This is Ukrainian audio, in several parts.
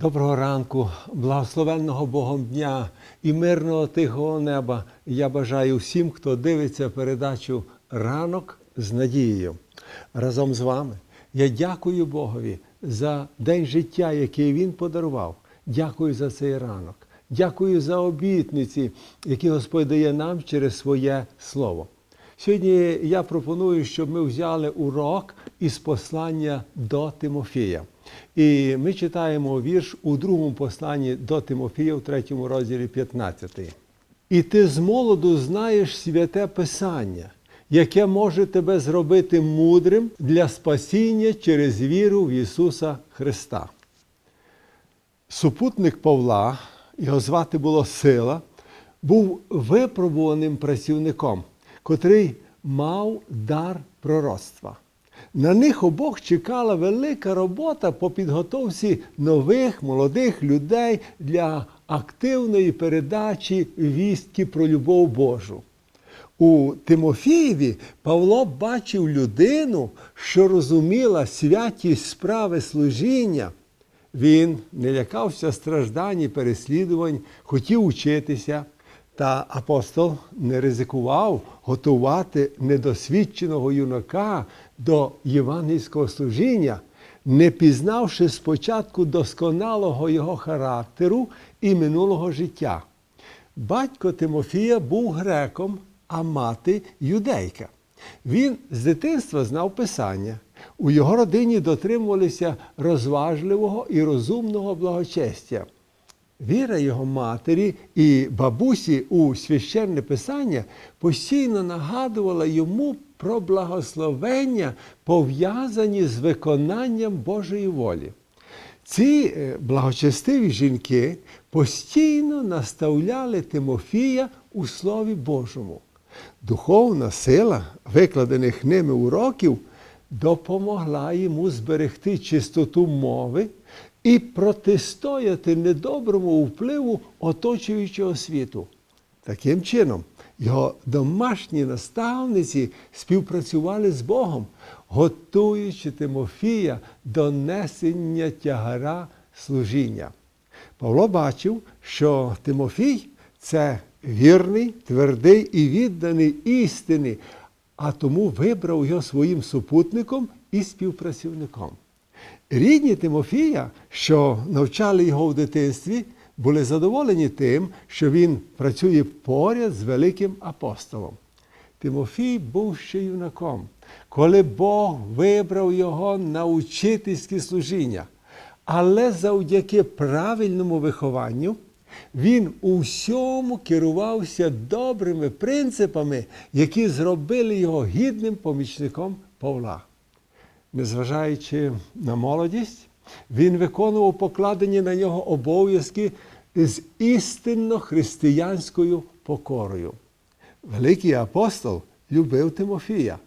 Доброго ранку, благословенного Богом дня і мирного тихого неба. Я бажаю всім, хто дивиться передачу Ранок з надією. Разом з вами я дякую Богові за день життя, який Він подарував. Дякую за цей ранок. Дякую за обітниці, які Господь дає нам через своє слово. Сьогодні я пропоную, щоб ми взяли урок із послання до Тимофія. І ми читаємо вірш у другому посланні до Тимофія, в третьому розділі 15. І ти з молоду знаєш святе Писання, яке може тебе зробити мудрим для спасіння через віру в Ісуса Христа. Супутник Павла, його звати було Сила, був випробуваним працівником, котрий мав дар пророцтва. На них обох чекала велика робота по підготовці нових молодих людей для активної передачі вістки про любов Божу. У Тимофієві Павло бачив людину, що розуміла святість справи служіння. Він не лякався страждань і переслідувань, хотів учитися. Та апостол не ризикував готувати недосвідченого юнака до євангельського служіння, не пізнавши спочатку досконалого його характеру і минулого життя. Батько Тимофія був греком, а мати юдейка. Він з дитинства знав Писання. У його родині дотримувалися розважливого і розумного благочестя. Віра його матері і бабусі у священне писання постійно нагадувала йому про благословення, пов'язані з виконанням Божої волі. Ці е, благочестиві жінки постійно наставляли Тимофія у Слові Божому. Духовна сила викладених ними уроків допомогла йому зберегти чистоту мови і протистояти недоброму впливу оточуючого світу. Таким чином, його домашні наставниці співпрацювали з Богом, готуючи Тимофія до несення тягара служіння. Павло бачив, що Тимофій це вірний, твердий і відданий істини, а тому вибрав його своїм супутником і співпрацівником. Рідні Тимофія, що навчали його в дитинстві, були задоволені тим, що він працює поряд з великим апостолом. Тимофій був ще юнаком, коли Бог вибрав його на учительське служіння. Але завдяки правильному вихованню він у всьому керувався добрими принципами, які зробили його гідним помічником Павла. Незважаючи на молодість, він виконував покладені на нього обов'язки з істинно християнською покорою. Великий апостол любив Тимофія,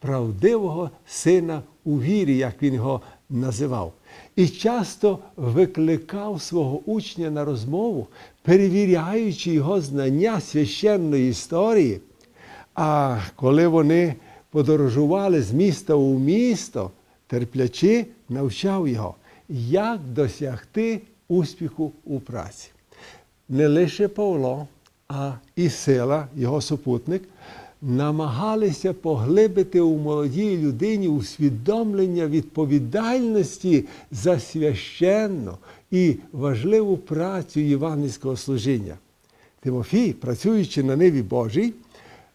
правдивого сина у вірі, як він його називав, і часто викликав свого учня на розмову, перевіряючи його знання священної історії. А коли вони подорожували з міста у місто, терплячи, навчав його, як досягти успіху у праці. Не лише Павло, а і сила, його супутник, намагалися поглибити у молодій людині усвідомлення відповідальності за священну і важливу працю євангельського служіння. Тимофій, працюючи на ниві Божій,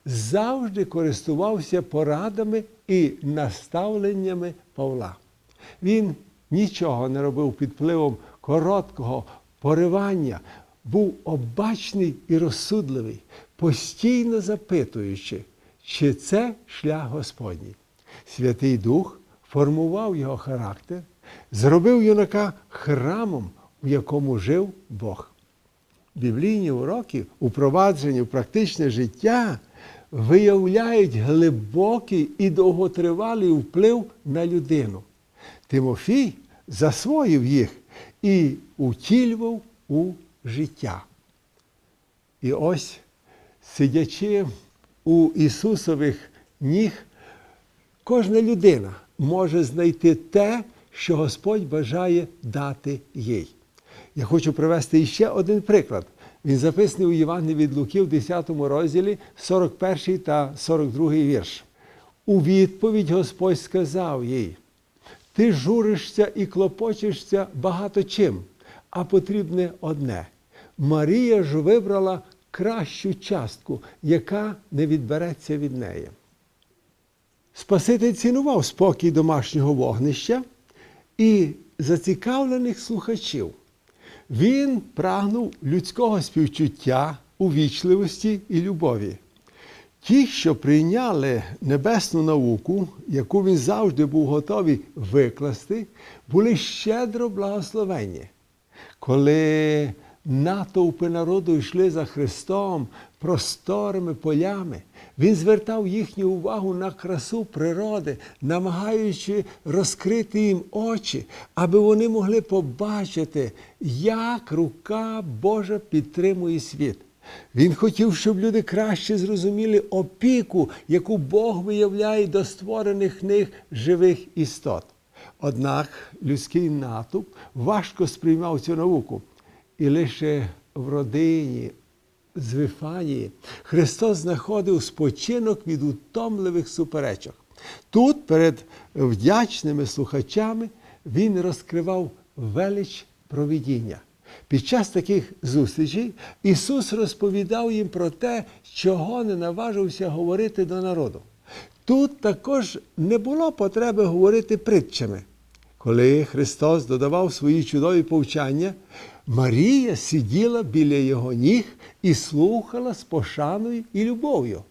завжди користувався порадами і наставленнями Павла. Він нічого не робив під впливом короткого поривання, був обачний і розсудливий, постійно запитуючи, чи це шлях Господній. Святий Дух формував його характер, зробив юнака храмом, в якому жив Бог. Біблійні уроки, упроваджені в практичне життя, виявляють глибокий і довготривалий вплив на людину. Тимофій засвоїв їх і утілював у життя. І ось, сидячи у Ісусових ніг, кожна людина може знайти те, що Господь бажає дати їй. Я хочу привести ще один приклад. Він записаний у Євангелії від Луки в 10 розділі, 41 та 42 вірш. У відповідь Господь сказав їй: Ти журишся і клопочешся багато чим, а потрібне одне. Марія ж вибрала кращу частку, яка не відбереться від неї. Спаситель цінував спокій домашнього вогнища і зацікавлених слухачів. Він прагнув людського співчуття, увічливості і любові. Ті, що прийняли небесну науку, яку він завжди був готовий викласти, були щедро благословені. Коли натовпи народу йшли за Христом просторими полями, він звертав їхню увагу на красу природи, намагаючи розкрити їм очі, аби вони могли побачити, як рука Божа підтримує світ. Він хотів, щоб люди краще зрозуміли опіку, яку Бог виявляє до створених них живих істот. Однак людський натовп важко сприймав цю науку. І лише в родині, з Вифанії, Христос знаходив спочинок від утомливих суперечок. Тут, перед вдячними слухачами, Він розкривав велич провідіння. Під час таких зустрічей Ісус розповідав їм про те, чого не наважився говорити до народу. Тут також не було потреби говорити притчами. Коли Христос додавав свої чудові повчання, Марія сиділа біля його ніг і слухала з пошаною і любов'ю.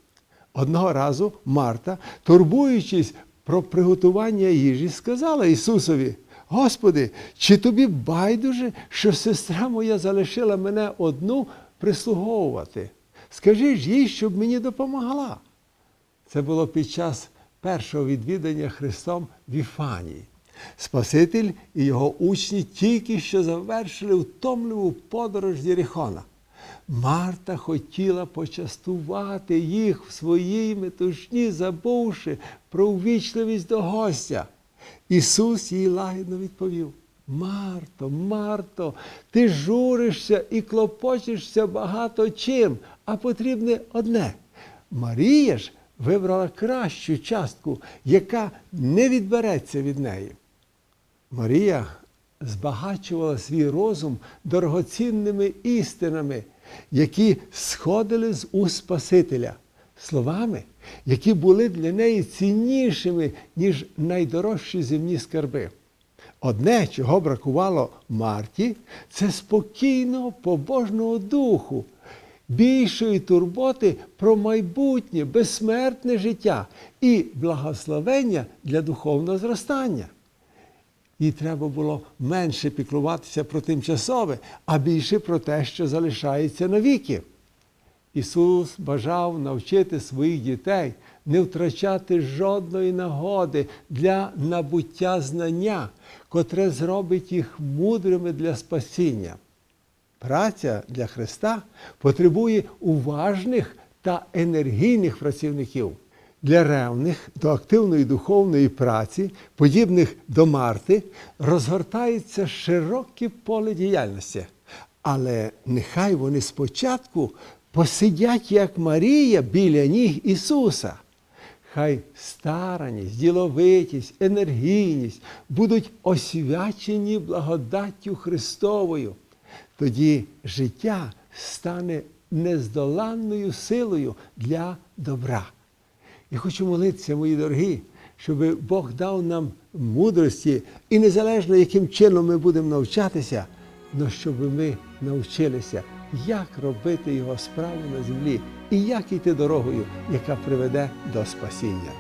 Одного разу Марта, турбуючись про приготування їжі, сказала Ісусові: Господи, чи тобі байдуже, що сестра моя залишила мене одну прислуговувати? Скажи ж їй, щоб мені допомогла. Це було під час першого відвідання Христом в Іфанії. Спаситель і його учні тільки що завершили втомливу подорож з Єрихона. Марта хотіла почастувати їх в своїй метушні, забувши про увічливість до гостя. Ісус їй лагідно відповів: Марто, Марто, ти журишся і клопочешся багато чим, а потрібне одне. Марія ж вибрала кращу частку, яка не відбереться від неї. Марія збагачувала свій розум дорогоцінними істинами, які сходили з уст Спасителя, словами, які були для неї ціннішими, ніж найдорожчі земні скарби. Одне, чого бракувало Марті, це спокійного побожного духу, більшої турботи про майбутнє, безсмертне життя і благословення для духовного зростання. Їй треба було менше піклуватися про тимчасове, а більше про те, що залишається навіки. Ісус бажав навчити своїх дітей не втрачати жодної нагоди для набуття знання, котре зробить їх мудрими для спасіння. Праця для Христа потребує уважних та енергійних працівників. Для ревних до активної духовної праці, подібних до Марти, розгортається широке поле діяльності. Але нехай вони спочатку посидять, як Марія, біля ніг Ісуса. Хай стараність, діловитість, енергійність будуть освячені благодаттю Христовою. Тоді життя стане нездоланною силою для добра. Я хочу молитися, мої дорогі, щоб Бог дав нам мудрості і незалежно, яким чином ми будемо навчатися, але щоб ми навчилися, як робити його справу на землі і як йти дорогою, яка приведе до спасіння.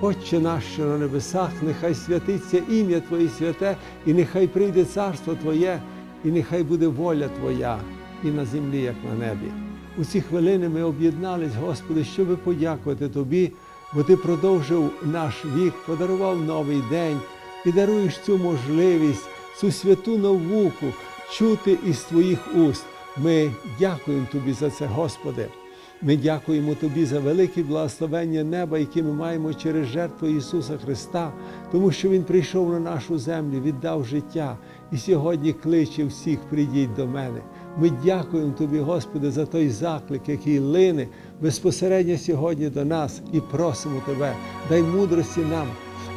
Отче наш, на небесах, нехай святиться ім'я Твоє святе, і нехай прийде царство Твоє, і нехай буде воля Твоя і на землі, як на небі. У ці хвилини ми об'єднались, Господи, щоби подякувати Тобі, бо Ти продовжив наш вік, подарував новий день і даруєш цю можливість, цю святу науку чути із Твоїх уст. Ми дякуємо Тобі за це, Господи. Ми дякуємо Тобі за велике благословення неба, яке ми маємо через жертву Ісуса Христа, тому що Він прийшов на нашу землю, віддав життя і сьогодні кличе всіх, прийдіть до мене. Ми дякуємо Тобі, Господи, за той заклик, який лине безпосередньо сьогодні до нас, і просимо Тебе, дай мудрості нам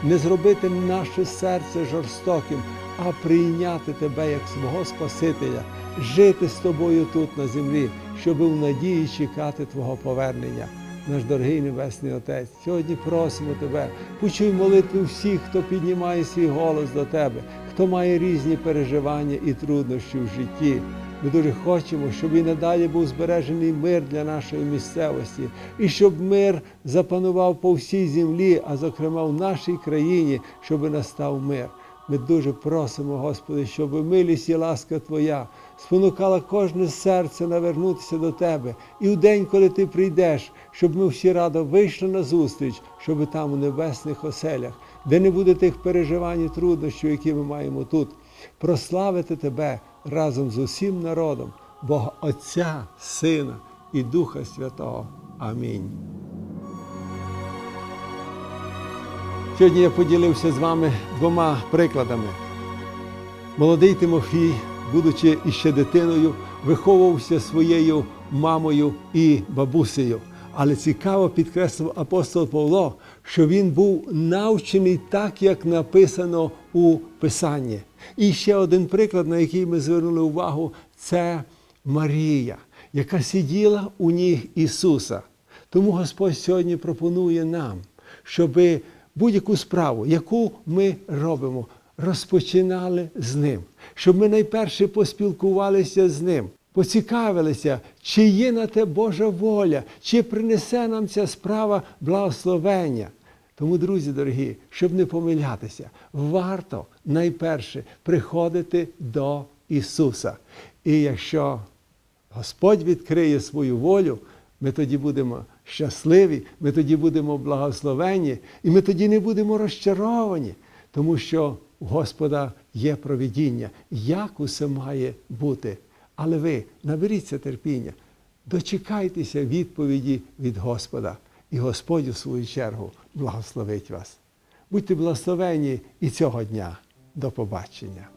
не зробити наше серце жорстоким, а прийняти Тебе як свого Спасителя, жити з тобою тут на землі, щоб в надії чекати Твого повернення. Наш дорогий Небесний Отець, сьогодні просимо Тебе, почуй молитву всіх, хто піднімає свій голос до Тебе, хто має різні переживання і труднощі в житті. Ми дуже хочемо, щоб і надалі був збережений мир для нашої місцевості, і щоб мир запанував по всій землі, а зокрема в нашій країні, щоб настав мир. Ми дуже просимо, Господи, щоб милість і ласка Твоя спонукала кожне серце навернутися до Тебе. І в день, коли Ти прийдеш, щоб ми всі радо вийшли на зустріч, щоб там у небесних оселях, де не буде тих переживань і труднощів, які ми маємо тут, прославити Тебе разом з усім народом, Бога Отця, Сина і Духа Святого. Амінь. Сьогодні я поділився з вами двома прикладами. Молодий Тимофій, будучи іще дитиною, виховувався своєю мамою і бабусею. Але цікаво підкреслив апостол Павло, що він був навчений так, як написано у Писанні. І ще один приклад, на який ми звернули увагу, це Марія, яка сиділа у ніг Ісуса. Тому Господь сьогодні пропонує нам, щоби будь-яку справу, яку ми робимо, розпочинали з ним, щоб ми найперше поспілкувалися з ним, поцікавилися, чи є на те Божа воля, чи принесе нам ця справа благословення. Тому, друзі дорогі, щоб не помилятися, варто найперше приходити до Ісуса. І якщо Господь відкриє свою волю, ми тоді будемо щасливі, ми тоді будемо благословені, і ми тоді не будемо розчаровані, тому що у Господа є провідіння, як усе має бути. Але ви наберіться терпіння, дочекайтеся відповіді від Господа, і Господь у свою чергу благословить вас. Будьте благословені і цього дня. До побачення.